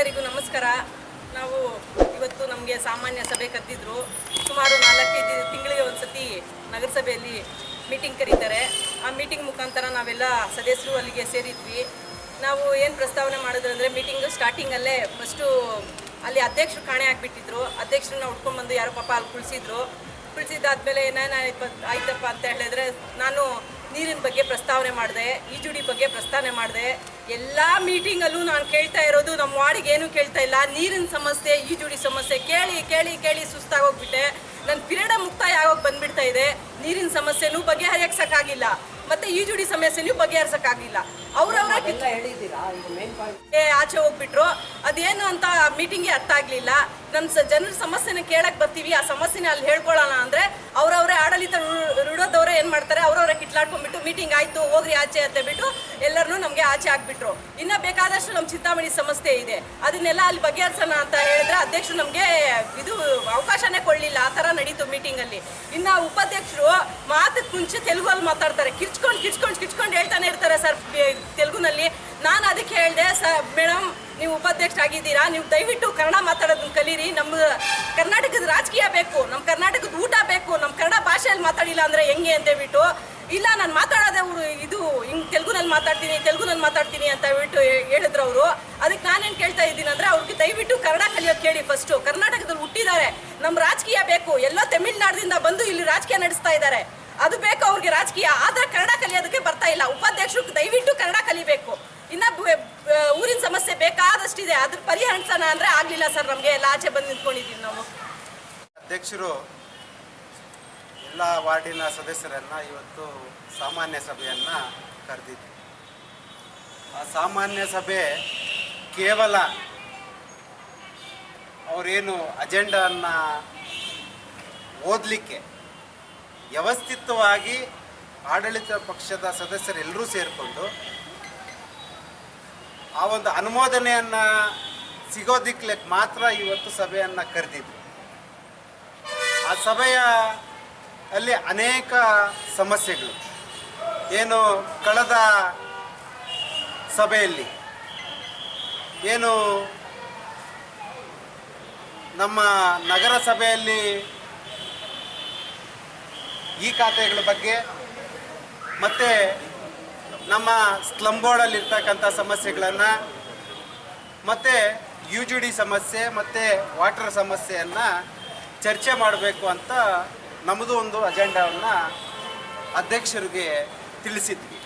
ಎಲ್ಲರಿಗೂ ನಮಸ್ಕಾರ. ನಾವು ಇವತ್ತು ನಮಗೆ ಸಾಮಾನ್ಯ ಸಭೆ ಕರೆದಿದ್ರು ಸುಮಾರು ನಾಲ್ಕೈದು ತಿಂಗಳಿಗೆ ಒಂದ್ಸತಿ ನಗರಸಭೆಯಲ್ಲಿ ಮೀಟಿಂಗ್ ಕರೀತಾರೆ. ಆ ಮೀಟಿಂಗ್ ಮುಖಾಂತರ ನಾವೆಲ್ಲ ಸದಸ್ಯರು ಅಲ್ಲಿಗೆ ಸೇರಿದ್ವಿ. ನಾವು ಏನು ಪ್ರಸ್ತಾವನೆ ಮಾಡಿದ್ರು ಅಂದರೆ ಮೀಟಿಂಗ್ ಸ್ಟಾರ್ಟಿಂಗಲ್ಲೇ ಫಸ್ಟು ಅಲ್ಲಿ ಅಧ್ಯಕ್ಷರು ಕಾಣೆ ಆಗಿಬಿಟ್ಟಿದ್ರು. ಅಧ್ಯಕ್ಷರನ್ನ ಉಟ್ಕೊಂಡ್ಬಂದು ಯಾರೋ ಪಾಪ ಅಲ್ಲಿ ಕುಳಿಸಿದ್ರು. ಕುಳಿಸಿದ್ದಾದ್ಮೇಲೆ ಏನೇನು ಆಯ್ತಪ್ಪ ಅಂತ ಹೇಳಿದ್ರೆ ನಾನು ನೀರಿನ ಬಗ್ಗೆ ಪ್ರಸ್ತಾವನೆ ಮಾಡಿದೆ, ಈಜುಡಿ ಬಗ್ಗೆ ಪ್ರಸ್ತಾವನೆ ಮಾಡಿದೆ. ಎಲ್ಲ ಮೀಟಿಂಗಲ್ಲೂ ನಾನು ಕೇಳ್ತಾ ಇರೋದು ನಮ್ಮ ವಾರ್ಡಿಗೆ ಏನು ಕೇಳ್ತಾ ಇಲ್ಲ. ನೀರಿನ ಸಮಸ್ಯೆ, ಈಜುಡಿ ಸಮಸ್ಯೆ, ಕೇಳಿ ಕೇಳಿ ಕೇಳಿ ಸುಸ್ತಾಗೋಗ್ಬಿಟ್ಟೆ. ನನ್ನ ಪಿರಿಯಡ ಮುಕ್ತಾಯ ಆಗೋಗಿ ಬಂದ್ಬಿಡ್ತಾ ಇದೆ. ನೀರಿನ ಸಮಸ್ಯೆನೂ ಬಗೆಹರಿಯಕ್ಸಕ್ಕಾಗಿಲ್ಲ ಮತ್ತೆ ಈಜುಡಿ ಸಮಸ್ಯೆನೂ ಬಗೆಹರಿಸಕ್ಕಾಗಿಲ್ಲ ಅವ್ರವ್ರ ಆಚೆ ಹೋಗ್ಬಿಟ್ರು. ಅದೇನು ಅಂತ ಮೀಟಿಂಗ್ಗೆ ಅರ್ಥ ಆಗ್ಲಿಲ್ಲ ನಮ್ಮ ಸ ಜನರ ಸಮಸ್ಯೆನ ಕೇಳಕ್ ಬರ್ತೀವಿ. ಆ ಸಮಸ್ಯೆನ ಅಲ್ಲಿ ಹೇಳ್ಕೊಳ್ಳೋಣ ಅಂದ್ರೆ ಅವ್ರವ್ರೆ ಆಡಳಿತ ರುಡೋದವ್ರೆ ಏನ್ ಮಾಡ್ತಾರೆ? ಅವ್ರವ್ರೆ ಕಿಟ್ಲಾಡ್ಕೊಂಡ್ಬಿಟ್ಟು ಮೀಟಿಂಗ್ ಆಯ್ತು ಹೋಗ್ರಿ ಆಚೆ ಅಂತ ಬಿಟ್ಟು ಎಲ್ಲರನ್ನೂ ನಮ್ಗೆ ಆಚೆ ಹಾಕ್ಬಿಟ್ರು ಇನ್ನ ಬೇಕಾದಷ್ಟು ನಮ್ಮ ಚಿಂತಾಮಣಿ ಸಮಸ್ಯೆ ಇದೆ. ಅದನ್ನೆಲ್ಲ ಅಲ್ಲಿ ಬಗೆಹರಿಸೋಣ ಅಂತ ಹೇಳಿದ್ರೆ ಅಧ್ಯಕ್ಷರು ನಮ್ಗೆ ಇದು ಅವಕಾಶನೇ ಕೊಡ್ಲಿಲ್ಲ. ಆ ತರ ನಡೀತು ಮೀಟಿಂಗ್ ಅಲ್ಲಿ. ಇನ್ನ ಉಪಾಧ್ಯಕ್ಷರು ಮಾತಕ್ ಮುಂಚೆ ತೆಲುಗಲ್ಲಿ ಮಾತಾಡ್ತಾರೆ. ಕಿರ್ಚ್ಕೊಂಡು ಕಿರ್ಚ್ಕೊಂಡು ಕಿರ್ಚ್ಕೊಂಡು ಹೇಳ್ತಾನೆ ಇರ್ತಾರೆ ಸರ್ ತೆಲುಗುನಲ್ಲಿ. ನಾನು ಅದಕ್ಕೆ ಹೇಳಿದೆ, ಸ, ಮೇಡಮ್, ನೀವು ಉಪಾಧ್ಯಕ್ಷರಾಗಿದ್ದೀರಾ? ನೀವು ದಯವಿಟ್ಟು ಕನ್ನಡ ಮಾತಾಡೋದನ್ನ ಕಲೀರಿ. ನಮ್ಮ ಕರ್ನಾಟಕದ ರಾಜಕೀಯ ಬೇಕು, ನಮ್ಮ ಕರ್ನಾಟಕದ ಊಟ ಬೇಕು, ನಮ್ಮ ಕನ್ನಡ ಭಾಷೆಯಲ್ಲಿ ಮಾತಾಡಿಲ್ಲ ಅಂದ್ರೆ ಹೆಂಗೆ? ಅಂತ ಹೇಳ್ಬಿಟ್ಟು, ಇಲ್ಲ, ನಾನು ಮಾತಾಡೋದೇ ಅವ್ರು ಇದು ಹಿಂಗೆ ತೆಲುಗುನಲ್ಲಿ ಮಾತಾಡ್ತೀನಿ ತೆಲುಗುನಲ್ಲಿ ಮಾತಾಡ್ತೀನಿ ಅಂತ ಹೇಳ್ಬಿಟ್ಟು ಹೇಳಿದ್ರು ಅವರು. ಅದಕ್ಕೆ ನಾನೇನು ಕೇಳ್ತಾ ಇದ್ದೀನಿ ಅಂದ್ರೆ, ಅವ್ರಿಗೆ ದಯವಿಟ್ಟು ಕನ್ನಡ ಕಲಿಯೋದು ಕೇಳಿ ಫಸ್ಟು ಕರ್ನಾಟಕದಲ್ಲಿ ಹುಟ್ಟಿದ್ದಾರೆ ನಮ್ಮ ರಾಜಕೀಯ ಬೇಕು. ಎಲ್ಲ ತಮಿಳ್ನಾಡಿನಿಂದ ಬಂದು ಇಲ್ಲಿ ರಾಜಕೀಯ ನಡೆಸ್ತಾ ಇದ್ದಾರೆ. ಅದು ಬೇಕು ಅವ್ರಿಗೆ ರಾಜಕೀಯ. ಆದ್ರೆ ಕನ್ನಡ ಕಲಿಯೋದಕ್ಕೆ ಬರ್ತಾ ಇಲ್ಲ. ಉಪಾಧ್ಯಕ್ಷರು ದಯವಿಟ್ಟು ಕನ್ನಡ ಕಲಿಬೇಕು ಇನ್ನ ಬ- ಬ- ಊರಿನ ಸಮಸ್ಯೆ ಬೇಕಾದಷ್ಟಿದೆ ಅದ್ರ ಪರಿಹರಿಸೋಣ ಅಂದ್ರೆ ಆಗ್ಲಿಲ್ಲ ಸರ್ ನಮಗೆ. ಎಲ್ಲ ಆಚೆ ಬಂದು ನಿಂತ್ಕೊಂಡಿದ್ದೀವಿ ನಾವು. ಅಧ್ಯಕ್ಷರು, ಎಲ್ಲ ವಾರ್ಡಿನ ಸದಸ್ಯರನ್ನ ಇವತ್ತು ಸಾಮಾನ್ಯ ಸಭೆಯನ್ನ ಕರೆದಿದ್ವಿ. ಆ ಸಾಮಾನ್ಯ ಸಭೆ ಕೇವಲ ಅವರೇನು ಅಜೆಂಡನ್ನ ಓದಲಿಕ್ಕೆ ವ್ಯವಸ್ಥಿತವಾಗಿ ಆಡಳಿತ ಪಕ್ಷದ ಸದಸ್ಯರೆಲ್ಲರೂ ಸೇರಿಕೊಂಡು ಆ ಒಂದು ಅನುಮೋದನೆಯನ್ನು ಸಿಗೋದಿಕ್ಕೆ ಮಾತ್ರ ಇವತ್ತು ಸಭೆಯನ್ನು ಕರೆದಿದ್ರು. ಆ ಸಭೆಯ ಅಲ್ಲಿ ಅನೇಕ ಸಮಸ್ಯೆಗಳು. ಏನು ಕಳೆದ ಸಭೆಯಲ್ಲಿ ಏನು ನಮ್ಮ ನಗರ ಸಭೆಯಲ್ಲಿ ಈ ಖಾತೆಗಳ ಬಗ್ಗೆ ಮತ್ತು ನಮ್ಮ ಸ್ಲಮ್ ಬೋರ್ಡಲ್ಲಿರ್ತಕ್ಕಂಥ ಸಮಸ್ಯೆಗಳನ್ನು ಮತ್ತು ಯು ಜಿ ಡಿ ಸಮಸ್ಯೆ ಮತ್ತು ವಾಟರ್ ಸಮಸ್ಯೆಯನ್ನು ಚರ್ಚೆ ಮಾಡಬೇಕು ಅಂತ ನಮ್ಮದು ಒಂದು ಅಜೆಂಡಾವನ್ನು ಅಧ್ಯಕ್ಷರಿಗೆ ತಿಳಿಸಿದ್ವಿ.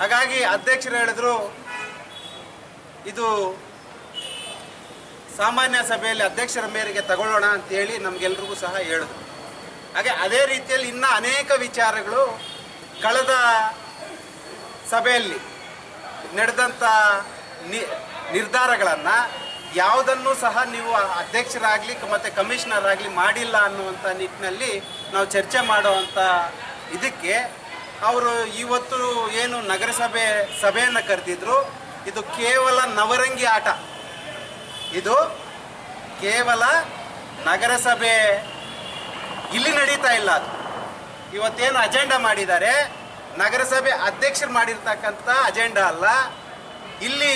ಹಾಗಾಗಿ ಅಧ್ಯಕ್ಷರು ಹೇಳಿದ್ರು, ಇದು ಸಾಮಾನ್ಯ ಸಭೆಯಲ್ಲಿ ಅಧ್ಯಕ್ಷರ ಮೇರೆಗೆ ತಗೊಳ್ಳೋಣ ಅಂತೇಳಿ ನಮಗೆಲ್ರಿಗೂ ಸಹ ಹೇಳಿದ್ರು. ಹಾಗೆ ಅದೇ ರೀತಿಯಲ್ಲಿ ಇನ್ನೂ ಅನೇಕ ವಿಚಾರಗಳು ಕಳೆದ ಸಭೆಯಲ್ಲಿ ನಡೆದಂಥ ನಿರ್ಧಾರಗಳನ್ನು ಯಾವುದನ್ನು ಸಹ ನೀವು ಅಧ್ಯಕ್ಷರಾಗಲಿ ಮತ್ತು ಕಮಿಷನರ್ ಆಗಲಿ ಮಾಡಿಲ್ಲ ಅನ್ನುವಂಥ ನಿಟ್ಟಿನಲ್ಲಿ ನಾವು ಚರ್ಚೆ ಮಾಡುವಂಥ ಇದಕ್ಕೆ ಅವರು ಇವತ್ತು ಏನು ನಗರಸಭೆ ಸಭೆಯನ್ನು ಕರೆದಿದ್ರು. ಇದು ಕೇವಲ ನವರಂಗಿ ಆಟ. ಇದು ಕೇವಲ ನಗರಸಭೆ ಇಲ್ಲಿ ನಡೀತಾ ಇಲ್ಲ ಅದು. ಇವತ್ತೇನು ಅಜೆಂಡಾ ಮಾಡಿದ್ದಾರೆ. ನಗರಸಭೆ ಅಧ್ಯಕ್ಷರು ಮಾಡಿರ್ತಕ್ಕಂಥ ಅಜೆಂಡಾ ಅಲ್ಲ. ಇಲ್ಲಿ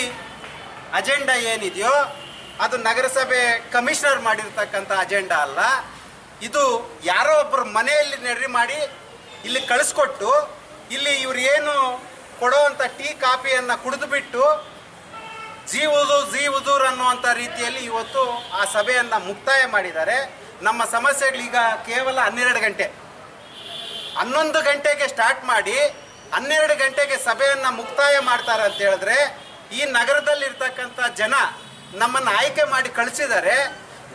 ಅಜೆಂಡಾ ಏನಿದೆಯೋ ಅದು ನಗರಸಭೆ ಕಮಿಷನರ್ ಮಾಡಿರ್ತಕ್ಕಂಥ ಅಜೆಂಡಾ ಅಲ್ಲ. ಇದು ಯಾರೋ ಒಬ್ಬರು ಮನೆಯಲ್ಲಿ ನೆಡ್ರಿ ಮಾಡಿ ಇಲ್ಲಿ ಕಳಿಸ್ಕೊಟ್ಟು, ಇಲ್ಲಿ ಇವ್ರು ಏನು ಕೊಡೋವಂಥ ಟೀ ಕಾಫಿಯನ್ನು ಕುಡಿದು ಬಿಟ್ಟು ಉದೂರ್ ಜೀ ಉದೂರ್ ಅನ್ನುವಂಥ ರೀತಿಯಲ್ಲಿ ಇವತ್ತು ಆ ಸಭೆಯನ್ನು ಮುಕ್ತಾಯ ಮಾಡಿದ್ದಾರೆ. ನಮ್ಮ ಸಮಸ್ಯೆಗಳೀಗ ಕೇವಲ ಹನ್ನೆರಡು ಗಂಟೆ. ಹನ್ನೊಂದು ಗಂಟೆಗೆ ಸ್ಟಾರ್ಟ್ ಮಾಡಿ ಹನ್ನೆರಡು ಗಂಟೆಗೆ ಸಭೆಯನ್ನು ಮುಕ್ತಾಯ ಮಾಡ್ತಾರೆ ಅಂತ ಹೇಳಿದ್ರೆ, ಈ ನಗರದಲ್ಲಿರ್ತಕ್ಕಂಥ ಜನ ನಮ್ಮನ್ನು ಆಯ್ಕೆ ಮಾಡಿ ಕಳಿಸಿದ್ದಾರೆ.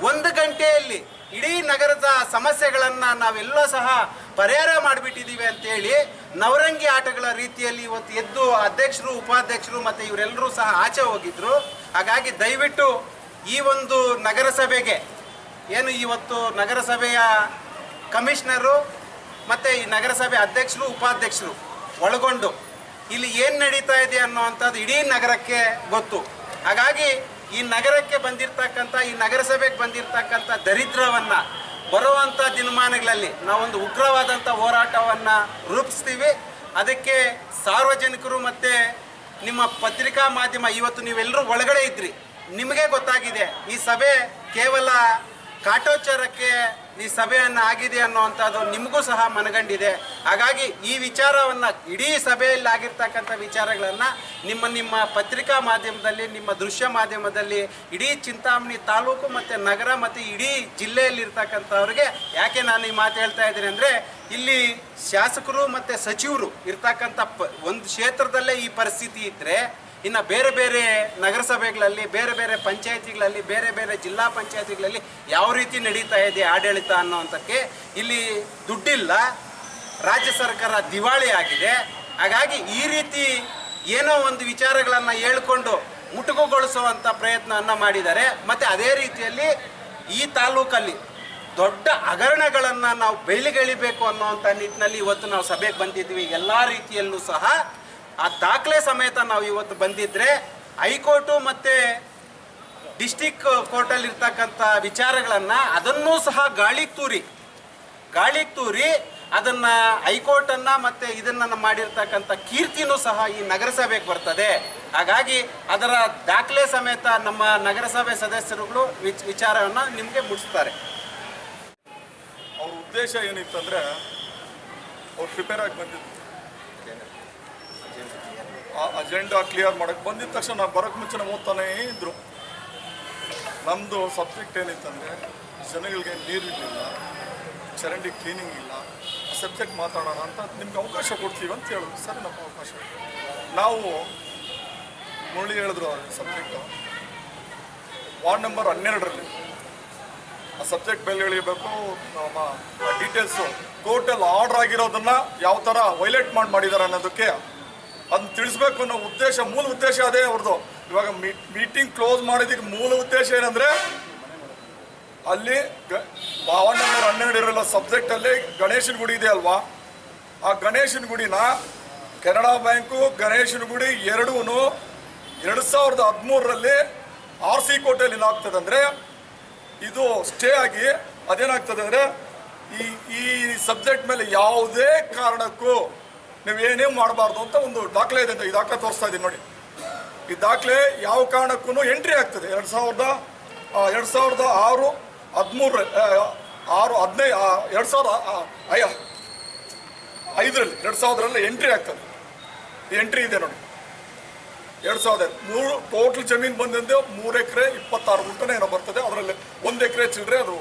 ಒಂದು ಗಂಟೆಯಲ್ಲಿ ಇಡೀ ನಗರದ ಸಮಸ್ಯೆಗಳನ್ನು ನಾವೆಲ್ಲೋ ಸಹ ಪರಿಹಾರ ಮಾಡಿಬಿಟ್ಟಿದ್ದೀವಿ ಅಂತೇಳಿ ನವರಂಗಿ ಆಟಗಳ ರೀತಿಯಲ್ಲಿ ಇವತ್ತು ಎದ್ದು ಅಧ್ಯಕ್ಷರು, ಉಪಾಧ್ಯಕ್ಷರು ಮತ್ತು ಇವರೆಲ್ಲರೂ ಸಹ ಆಚೆ ಹೋಗಿದ್ರು. ಹಾಗಾಗಿ ದಯವಿಟ್ಟು ಈ ಒಂದು ನಗರಸಭೆಗೆ, ಏನು ಇವತ್ತು ನಗರಸಭೆಯ ಕಮಿಷನರು ಮತ್ತು ಈ ನಗರಸಭೆ ಅಧ್ಯಕ್ಷರು, ಉಪಾಧ್ಯಕ್ಷರು ಒಳಗೊಂಡು ಇಲ್ಲಿ ಏನು ನಡೀತಾ ಇದೆ ಅನ್ನುವಂಥದ್ದು ಇಡೀ ನಗರಕ್ಕೆ ಗೊತ್ತು. ಹಾಗಾಗಿ ಈ ನಗರಕ್ಕೆ ಬಂದಿರತಕ್ಕಂಥ, ಈ ನಗರಸಭೆಗೆ ಬಂದಿರತಕ್ಕಂಥ ದರಿದ್ರವನ್ನು ಬರುವಂಥ ದಿನಮಾನಗಳಲ್ಲಿ ನಾವೊಂದು ಉಗ್ರವಾದಂಥ ಹೋರಾಟವನ್ನು ರೂಪಿಸ್ತೀವಿ. ಅದಕ್ಕೆ ಸಾರ್ವಜನಿಕರು ಮತ್ತು ನಿಮ್ಮ ಪತ್ರಿಕಾ ಮಾಧ್ಯಮ, ಇವತ್ತು ನೀವೆಲ್ಲರೂ ಒಳಗಡೆ ಇದ್ರಿ. ನಿಮಗೆ ಗೊತ್ತಾಗಿದೆ, ಈ ಸಭೆ ಕೇವಲ ಕಾಟೋಚಾರಕ್ಕೆ ಈ ಸಭೆಯನ್ನು ಆಗಿದೆ ಅನ್ನುವಂಥದ್ದು ನಿಮಗೂ ಸಹ ಮನಗಂಡಿದೆ. ಹಾಗಾಗಿ ಈ ವಿಚಾರವನ್ನ ಇಡೀ ಸಭೆಯಲ್ಲಿ ಆಗಿರ್ತಕ್ಕಂಥ ವಿಚಾರಗಳನ್ನು ನಿಮ್ಮ ನಿಮ್ಮ ಪತ್ರಿಕಾ ಮಾಧ್ಯಮದಲ್ಲಿ, ನಿಮ್ಮ ದೃಶ್ಯ ಮಾಧ್ಯಮದಲ್ಲಿ, ಇಡೀ ಚಿಂತಾಮಣಿ ತಾಲೂಕು ಮತ್ತು ನಗರ ಮತ್ತು ಇಡೀ ಜಿಲ್ಲೆಯಲ್ಲಿರ್ತಕ್ಕಂಥವ್ರಿಗೆ ಯಾಕೆ ನಾನು ಈ ಮಾತು ಹೇಳ್ತಾ ಇದ್ದೀನಿ ಅಂದರೆ ಇಲ್ಲಿ ಶಾಸಕರು ಮತ್ತು ಸಚಿವರು ಇರ್ತಕ್ಕಂಥ ಒಂದು ಕ್ಷೇತ್ರದಲ್ಲೇ ಈ ಪರಿಸ್ಥಿತಿ ಇದ್ದರೆ ಇನ್ನು ಬೇರೆ ಬೇರೆ ನಗರಸಭೆಗಳಲ್ಲಿ, ಬೇರೆ ಬೇರೆ ಪಂಚಾಯತಿಗಳಲ್ಲಿ, ಬೇರೆ ಬೇರೆ ಜಿಲ್ಲಾ ಪಂಚಾಯತಿಗಳಲ್ಲಿ ಯಾವ ರೀತಿ ನಡೀತಾ ಇದೆ ಆಡಳಿತ ಅನ್ನೋವಂಥಕ್ಕೆ ಇಲ್ಲಿ ದುಡ್ಡಿಲ್ಲ. ರಾಜ್ಯ ಸರ್ಕಾರ ದಿವಾಳಿ ಆಗಿದೆ. ಹಾಗಾಗಿ ಈ ರೀತಿ ಏನೋ ಒಂದು ವಿಚಾರಗಳನ್ನು ಹೇಳ್ಕೊಂಡು ಮುಟುಕುಗೊಳಿಸುವಂಥ ಪ್ರಯತ್ನವನ್ನು ಮಾಡಿದ್ದಾರೆ. ಮತ್ತು ಅದೇ ರೀತಿಯಲ್ಲಿ ಈ ತಾಲೂಕಲ್ಲಿ ದೊಡ್ಡ ಹಗರಣಗಳನ್ನು ನಾವು ಬೆಳಿಗೆಳಿಬೇಕು ಅನ್ನೋವಂಥ ನಿಟ್ಟಿನಲ್ಲಿ ಇವತ್ತು ನಾವು ಸಭೆಗೆ ಬಂದಿದ್ದೀವಿ. ಎಲ್ಲ ರೀತಿಯಲ್ಲೂ ಸಹ ಆ ದಾಖಲೆ ಸಮೇತ ನಾವು ಇವತ್ತು ಬಂದಿದ್ರೆ ಹೈಕೋರ್ಟು ಮತ್ತು ಡಿಸ್ಟಿಕ್ ಕೋರ್ಟಲ್ಲಿ ಇರ್ತಕ್ಕಂಥ ವಿಚಾರಗಳನ್ನು ಅದನ್ನೂ ಸಹ ಗಾಳಿಗೆ ತೂರಿ. ಗಾಳಿಗೆ ತೂರಿ ಅದನ್ನ ಹೈಕೋರ್ಟನ್ನ ಮತ್ತೆ ಇದನ್ನ ಮಾಡಿರ್ತಕ್ಕಂಥ ಕೀರ್ತಿನೂ ಸಹ ಈ ನಗರಸಭೆಗೆ ಬರ್ತದೆ. ಹಾಗಾಗಿ ಅದರ ದಾಖಲೆ ಸಮೇತ ನಮ್ಮ ನಗರಸಭೆ ಸದಸ್ಯರುಗಳು ವಿಚ್ ವಿಚಾರವನ್ನು ನಿಮಗೆ ಮುಟ್ಟಿಸ್ತಾರೆ ಅವ್ರ ಉದ್ದೇಶ ಏನಿತ್ತಂದ್ರೆ ಅವ್ರು ಪ್ರಿಪೇರ್ ಆಗಿ ಬಂದಿದ್ದು ಅಜೆಂಡಾ ಕ್ಲಿಯರ್ ಮಾಡಕ್ಕೆ ಬಂದಿದ ತಕ್ಷಣ ನಾವು ಬರೋಕ್ಕೆ ಮುಂಚೆ ಓದ್ತಾನೇ ಇದ್ದರು ನಮ್ಮದು ಸಬ್ಜೆಕ್ಟ್ ಏನಿತ್ತಂದರೆ ಜನಗಳಿಗೆ ನೀರಿರಲಿಲ್ಲ ಚರಂಡಿ ಕ್ಲೀನಿಂಗ್ ಇಲ್ಲ ಸಬ್ಜೆಕ್ಟ್ ಮಾತಾಡೋಣ ಅಂತ ನಿಮ್ಗೆ ಅವಕಾಶ ಕೊಡ್ತೀವಿ ಅಂತ ಹೇಳಿದ್ರು ಸರಿ ನಮ್ಮ ಅವಕಾಶ ನಾವು ಮುರಳಿ ಹೇಳಿದ್ರು ಸಬ್ಜೆಕ್ಟು ವಾರ್ಡ್ ನಂಬರ್ ಹನ್ನೆರಡರಲ್ಲಿ. ಆ ಸಬ್ಜೆಕ್ಟ್ ಬೆಲೆ ಎಳಿಬೇಕು, ನಮ್ಮ ಡೀಟೇಲ್ಸು ಕೋರ್ಟಲ್ಲಿ ಆರ್ಡ್ರ್ ಆಗಿರೋದನ್ನು ಯಾವ ಥರ ವೈಲೇಟ್ ಮಾಡಿ ಮಾಡಿದ್ದಾರೆ ಅನ್ನೋದಕ್ಕೆ ಅದನ್ನ ತಿಳಿಸ್ಬೇಕು ಅನ್ನೋ ಉದ್ದೇಶ, ಮೂಲ ಉದ್ದೇಶ ಅದೇ ಅವ್ರದ್ದು ಇವಾಗ ಮೀಟಿಂಗ್ ಕ್ಲೋಸ್ ಮಾಡಿದ್ದಕ್ಕೆ ಮೂಲ ಉದ್ದೇಶ ಏನಂದ್ರೆ, ಅಲ್ಲಿ ವಾರ್ಡ್ ನಂಬರ್ ಹನ್ನೆರಡು ಇರಲ್ಲ ಸಬ್ಜೆಕ್ಟಲ್ಲಿ ಗಣೇಶನ ಗುಡಿ ಇದೆ ಅಲ್ವಾ? ಆ ಗಣೇಶನ ಗುಡಿನ ಕೆನಡಾ ಬ್ಯಾಂಕು ಗಣೇಶನ ಗುಡಿ ಎರಡೂ ಎರಡು ಸಾವಿರದ ಹದಿಮೂರರಲ್ಲಿ ಆರ್ ಸಿ ಕೋಟೆಯಲ್ಲಿ ಏನಾಗ್ತದೆ ಅಂದರೆ, ಇದು ಸ್ಟೇ ಆಗಿ ಅದೇನಾಗ್ತದೆ ಅಂದರೆ, ಈ ಈ ಸಬ್ಜೆಕ್ಟ್ ಮೇಲೆ ಯಾವುದೇ ಕಾರಣಕ್ಕೂ ನೀವೇನೇ ಮಾಡಬಾರ್ದು ಅಂತ ಒಂದು ದಾಖಲೆ ಇದೆ ಅಂತ ಈ ದಾಖಲೆ ತೋರಿಸ್ತಾ ಇದ್ದೀನಿ ನೋಡಿ. ಈ ದಾಖಲೆ ಯಾವ ಕಾರಣಕ್ಕೂ ಎಂಟ್ರಿ ಆಗ್ತದೆ. ಎರಡು ಸಾವಿರದ ಎರಡು ಸಾವಿರದ ಆರು ಹದಿಮೂರ ಆರು ಹದಿನೈದು ಎರಡು ಸಾವಿರದ ಅಯ್ಯ, ಐದರಲ್ಲಿ, ಎರಡು ಸಾವಿರದಲ್ಲಿ ಎಂಟ್ರಿ ಆಗ್ತದೆ. ಎಂಟ್ರಿ ಇದೆ ನೋಡಿ. ಎರಡು ಸಾವಿರದ ಮೂರು, ಟೋಟಲ್ ಜಮೀನು ಬಂದಂತೆ ಮೂರು ಎಕರೆ ಇಪ್ಪತ್ತಾರು ಗುಂಟನೇ ಏನೋ ಬರ್ತದೆ. ಅದರಲ್ಲಿ ಒಂದು ಎಕರೆ ಚಿಲ್ಲರೆ ಅದು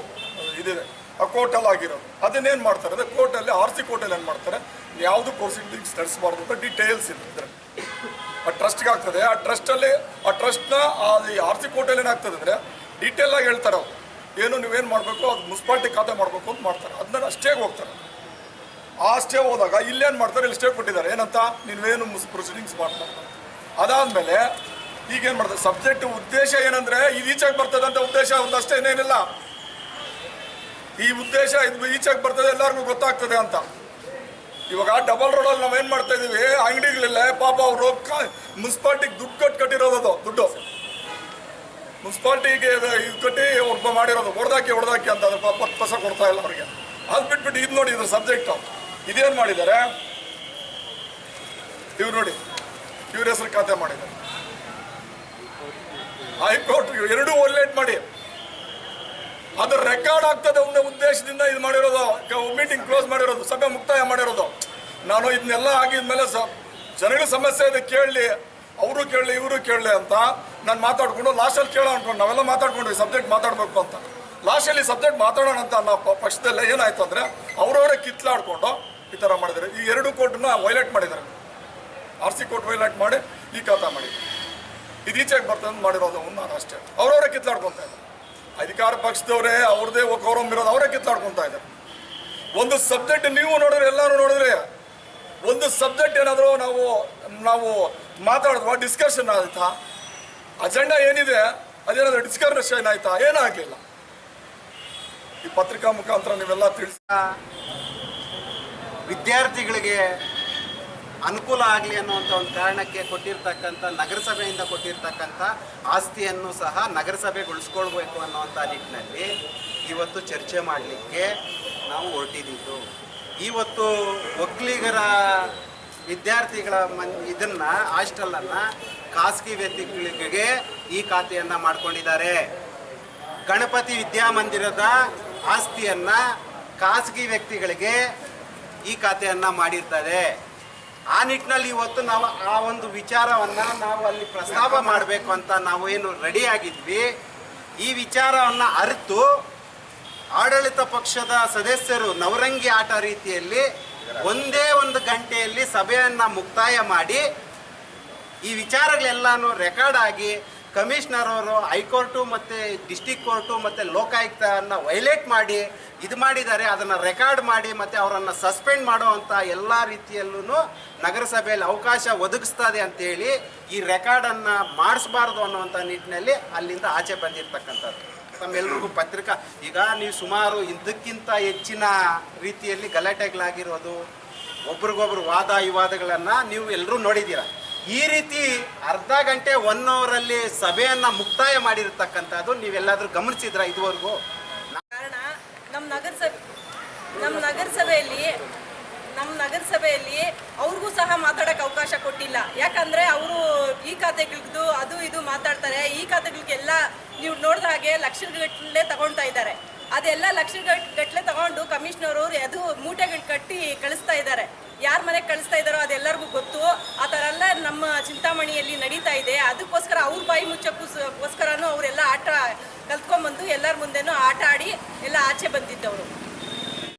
ಇದಿದೆ ಆ ಕೋರ್ಟಲ್ಲಿ ಆಗಿರೋದು. ಅದನ್ನೇನು ಮಾಡ್ತಾರೆ ಅಂದರೆ ಕೋರ್ಟಲ್ಲಿ ಆರ್ ಸಿ ಕೋರ್ಟಲ್ಲಿ ಏನು ಮಾಡ್ತಾರೆ? ಯಾವುದು ಪ್ರೊಸೀಡಿಂಗ್ಸ್ ನಡೆಸಬಾರ್ದು ಅಂತ ಡೀಟೇಲ್ಸ್ ಇದರಲ್ಲಿ ಆ ಟ್ರಸ್ಟ್ಗೆ ಆಗ್ತದೆ. ಆ ಟ್ರಸ್ಟಲ್ಲಿ ಆ ಟ್ರಸ್ಟ್ನ ಆರ್ ಸಿ ಕೋರ್ಟಲ್ಲಿ ಏನಾಗ್ತದೆ ಅಂದರೆ ಡೀಟೇಲ್ ಆಗಿ ಹೇಳ್ತಾರೆ ಅವ್ರು. ಏನು ನೀವೇನು ಮಾಡಬೇಕು, ಅದು ಮುನ್ಸಿಪಾಲ್ಟಿ ಖಾತೆ ಮಾಡಬೇಕು ಅಂತ ಮಾಡ್ತಾರೆ. ಅದನ್ನ ಅಷ್ಟೇ ಹೋಗ್ತಾರೆ. ಆ ಸ್ಟೇ ಹೋದಾಗ ಇಲ್ಲೇನು ಮಾಡ್ತಾರೆ, ಇಲ್ಲಿ ಸ್ಟೇ ಕೊಟ್ಟಿದ್ದಾರೆ. ಏನಂತ? ನೀವೇನು ಪ್ರೊಸೀಡಿಂಗ್ಸ್ ಮಾಡ್ತಾರೆ ಅದಾದ್ಮೇಲೆ ಈಗೇನು ಮಾಡ್ತಾರೆ? ಸಬ್ಜೆಕ್ಟ್ ಉದ್ದೇಶ ಏನಂದ್ರೆ ಇದು ಈಚೆಗೆ ಬರ್ತದೆ ಅಂತ ಉದ್ದೇಶ ಅವ್ರದ್ದು ಅಷ್ಟೇ ಏನೇನಿಲ್ಲ ಈ ಉದ್ದೇಶ ಇದು ಈಚೆಗೆ ಬರ್ತದೆ ಎಲ್ಲರಿಗೂ ಗೊತ್ತಾಗ್ತದೆ ಅಂತ. ಇವಾಗ ಡಬಲ್ ರೋಡಲ್ಲಿ ನಾವೇನ್ ಮಾಡ್ತಾ ಇದೀವಿ? ಅಂಗಡಿಗಳಿಲ್ಲ. ಪಾಪ ಅವರು ಮುನ್ಸಿಪಾಲ್ಟಿಗೆ ದುಡ್ಡು ಕಟ್ಟು ಕಟ್ಟಿರೋದು ದುಡ್ಡು. ಮುನ್ಸಿಪಾಲ್ಟಿಗೆ ಇದು ಕಟ್ಟಿ ಒಬ್ಬ ಮಾಡಿರೋದು, ಹೊಡೆದಾಕಿ ಹೊಡೆದಾಕಿ ಅಂತ ಪಾಪ ಪಸ ಕೊಡ್ತಾ ಇಲ್ಲ ಅವ್ರಿಗೆ. ಅದು ಬಿಟ್ಬಿಟ್ಟು ಇದು ನೋಡಿ, ಇದು ಸಬ್ಜೆಕ್ಟ್ ಇದೇನು ಮಾಡಿದ್ದಾರೆ? ಇವ್ರು ನೋಡಿ, ಇವ್ರ ಹೆಸರು ಖಾತೆ ಮಾಡಿದ್ದಾರೆ. ಹೈಕೋರ್ಟ್ ಎರಡೂ ಒಲ್ಲೇಟ್ ಮಾಡಿ. ಅದು ರೆಕಾರ್ಡ್ ಆಗ್ತದೆ ಒಂದು ಉದ್ದೇಶದಿಂದ ಇದು ಮಾಡಿರೋದು ಮೀಟಿಂಗ್ ಕ್ಲೋಸ್ ಮಾಡಿರೋದು, ಸಭೆ ಮುಕ್ತಾಯ ಮಾಡಿರೋದು. ನಾನು ಇದನ್ನೆಲ್ಲ ಆಗಿದ್ಮೇಲೆ ಸ ಜನಗಳ ಸಮಸ್ಯೆ ಇದೆ ಕೇಳಲಿ ಅವರು ಕೇಳಲಿ, ಇವರು ಕೇಳಲಿ ಅಂತ ನಾನು ಮಾತಾಡಿಕೊಂಡು ಲಾಸ್ಟಲ್ಲಿ ಕೇಳೋ ಅನ್ಕೊಂಡು, ನಾವೆಲ್ಲ ಮಾತಾಡ್ಕೊಂಡ್ವಿ ಸಬ್ಜೆಕ್ಟ್ ಮಾತಾಡಬೇಕು ಅಂತ. ಲಾಸ್ಟಲ್ಲಿ ಸಬ್ಜೆಕ್ಟ್ ಮಾತಾಡೋಣ ಅಂತ ನಾವು ಪಕ್ಷದಲ್ಲೇ ಏನಾಯ್ತು ಅಂದರೆ, ಅವರವರೇ ಕಿತ್ಲಾಡ್ಕೊಂಡು ಈ ಥರ ಮಾಡಿದ್ದಾರೆ ಈ ಎರಡು ಕೋರ್ಟನ್ನ ವೈಲೇಟ್ ಮಾಡಿದ್ದಾರೆ ಆರ್ ಸಿ ಕೋರ್ಟ್ ವೈಲೇಟ್ ಮಾಡಿ, ಈ ಕಾತ ಮಾಡಿ ಇದೀಚೆಗೆ ಬರ್ತದೆ ಮಾಡಿರೋದು ನಾನು ಅಷ್ಟೇ. ಅವರವರೇ ಕಿತ್ಲಾಡ್ಕೊತಾ ಇದ್ದಾರೆ ಅಧಿಕಾರ ಪಕ್ಷದವರೇ ಅವ್ರದೇ ಗೌರವ ಇರೋದು, ಅವರೇ ಕಿತ್ತಾಡ್ಕೊಂತ ಇದ್ದಾರೆ. ಒಂದು ಸಬ್ಜೆಕ್ಟ್ ನೀವು ನೋಡಿದ್ರೆ ಎಲ್ಲರೂ ನೋಡಿದ್ರೆ, ಒಂದು ಸಬ್ಜೆಕ್ಟ್ ಏನಾದರೂ ನಾವು ನಾವು ಮಾತಾಡಿದ್ವಾ ಡಿಸ್ಕಷನ್ ಆಯ್ತಾ? ಅಜೆಂಡಾ ಏನಿದೆ, ಅದೇನಾದ್ರೂ ಡಿಸ್ಕಷನ್ ಆಯ್ತಾ? ಏನಾಗಲಿಲ್ಲ? ಈ ಪತ್ರಿಕಾ ಮುಖಾಂತರ ನೀವೆಲ್ಲ ತಿಳಿಸ ವಿದ್ಯಾರ್ಥಿಗಳಿಗೆ ಅನುಕೂಲ ಆಗಲಿ ಅನ್ನುವಂಥ ಒಂದು ಕಾರಣಕ್ಕೆ ಕೊಟ್ಟಿರ್ತಕ್ಕಂಥ ನಗರಸಭೆಯಿಂದ ಕೊಟ್ಟಿರ್ತಕ್ಕಂಥ ಆಸ್ತಿಯನ್ನು ಸಹ ನಗರಸಭೆಗೆ ಉಳಿಸ್ಕೊಳ್ಬೇಕು ಅನ್ನುವಂಥ ನಿಟ್ಟಿನಲ್ಲಿ ಇವತ್ತು ಚರ್ಚೆ ಮಾಡಲಿಕ್ಕೆ ನಾವು ಹೊರಟಿದ್ದು ಇವತ್ತು ಒಕ್ಕಲಿಗರ ವಿದ್ಯಾರ್ಥಿಗಳ ಮನ್, ಇದನ್ನು, ಹಾಸ್ಟೆಲನ್ನು ಖಾಸಗಿ ವ್ಯಕ್ತಿಗಳಿಗೆ ಈ ಖಾತೆಯನ್ನು ಮಾಡ್ಕೊಂಡಿದ್ದಾರೆ. ಗಣಪತಿ ವಿದ್ಯಾಮಂದಿರದ ಆಸ್ತಿಯನ್ನು ಖಾಸಗಿ ವ್ಯಕ್ತಿಗಳಿಗೆ ಈ ಖಾತೆಯನ್ನು ಮಾಡಿರ್ತಾರೆ ಆ ನಿಟ್ಟಿನಲ್ಲಿ ಇವತ್ತು ನಾವು ಆ ಒಂದು ವಿಚಾರವನ್ನ ನಾವು ಅಲ್ಲಿ ಪ್ರಸ್ತಾಪ ಮಾಡಬೇಕು ಅಂತ ನಾವು ಏನು ರೆಡಿ ಆಗಿದ್ವಿ. ಈ ವಿಚಾರವನ್ನ ಅರಿತು ಆಡಳಿತ ಪಕ್ಷದ ಸದಸ್ಯರು ನವರಂಗಿ ಆಟ ರೀತಿಯಲ್ಲಿ ಒಂದೇ ಒಂದು ಗಂಟೆಯಲ್ಲಿ ಸಭೆಯನ್ನು ಮುಕ್ತಾಯ ಮಾಡಿ ಈ ವಿಚಾರಗಳೆಲ್ಲಾನು ರೆಕಾರ್ಡ್ ಆಗಿ ಕಮಿಷನರ್ ಅವರು ಹೈಕೋರ್ಟು ಮತ್ತು ಡಿಸ್ಟಿಕ್ ಕೋರ್ಟು ಮತ್ತು ಲೋಕಾಯುಕ್ತವನ್ನು ವೈಲೇಟ್ ಮಾಡಿ, ಇದು ಮಾಡಿದ್ದಾರೆ, ಅದನ್ನು ರೆಕಾರ್ಡ್ ಮಾಡಿ, ಮತ್ತು ಅವರನ್ನು ಸಸ್ಪೆಂಡ್ ಮಾಡುವಂಥ ಎಲ್ಲ ರೀತಿಯಲ್ಲೂ ನಗರಸಭೆಯಲ್ಲಿ ಅವಕಾಶ ಒದಗಿಸ್ತದೆ ಅಂತೇಳಿ ಈ ರೆಕಾರ್ಡನ್ನು ಮಾಡಿಸ್ಬಾರ್ದು ಅನ್ನುವಂಥ ನಿಟ್ಟಿನಲ್ಲಿ ಅಲ್ಲಿಂದ ಆಚೆ ಬಂದಿರತಕ್ಕಂಥದ್ದು. ತಮ್ಮೆಲ್ರಿಗೂ ಪತ್ರಿಕಾ, ಈಗ ನೀವು ಸುಮಾರು ಇದಕ್ಕಿಂತ ಹೆಚ್ಚಿನ ರೀತಿಯಲ್ಲಿ ಗಲಾಟೆಗಳಾಗಿರೋದು, ಒಬ್ರಿಗೊಬ್ರು ವಾದ ವಿವಾದಗಳನ್ನು ನೀವು ಎಲ್ಲರೂ ನೋಡಿದ್ದೀರ? ಈ ರೀತಿ ಅರ್ಧ ಗಂಟೆ ಒನ್ ಅವರಲ್ಲಿ ಸಭೆಯನ್ನ ಮುಕ್ತಾಯ ಮಾಡಿರತಕ್ಕಂಥದ್ದು ನೀವೆಲ್ಲಾದ್ರೂ ಗಮನಿಸಿದ್ರ ಇದುವರೆಗೂ? ಕಾರಣ ನಮ್ಮ ನಗರಸಭೆ ನಮ್ಮ ನಗರಸಭೆಯಲ್ಲಿ ನಮ್ಮ ನಗರಸಭೆಯಲ್ಲಿ ಅವ್ರಿಗೂ ಸಹ ಮಾತಾಡೋಕೆ ಅವಕಾಶ ಕೊಟ್ಟಿಲ್ಲ. ಯಾಕಂದ್ರೆ ಅವರು ಈ ಖಾತೆಗಳಿಗೂ ಅದು ಇದು ಮಾತಾಡ್ತಾರೆ. ಈ ಖಾತೆಗಳಿಗೆಲ್ಲ ನೀವು ನೋಡಿದ ಹಾಗೆ ಲಕ್ಷಗಟ್ಟಲೆ ತಗೊಳ್ತಾ ಇದ್ದಾರೆ. ಅದೆಲ್ಲ ಲಕ್ಷ ಗಟ್ಟಲೆ ತಗೊಂಡು ಕಮಿಷನರ್ ಅವರು ಅದು ಮೂಟೆಗಳು ಕಟ್ಟಿ ಕಳಿಸ್ತಾ ಇದ್ದಾರೆ ಯಾರ ಮನೆಗೆ ಕಳಿಸ್ತಾ ಇದ್ದಾರೋ ಅದೆಲ್ಲರಿಗೂ ಗೊತ್ತು. ಆ ಥರ ಎಲ್ಲ ನಮ್ಮ ಚಿಂತಾಮಣಿಯಲ್ಲಿ ನಡೀತಾ ಇದೆ. ಅದಕ್ಕೋಸ್ಕರ ಅವ್ರ ಬಾಯಿ ಮುಚ್ಚಕ್ಕೋಸ್ಕರನೂ ಅವರೆಲ್ಲ ಆಟ ಕಲ್ತ್ಕೊಂಡ್ಬಂದು ಎಲ್ಲರ ಮುಂದೆನೂ ಆಟ ಆಡಿ ಎಲ್ಲ ಆಚೆ ಬಂದಿದ್ದವರು.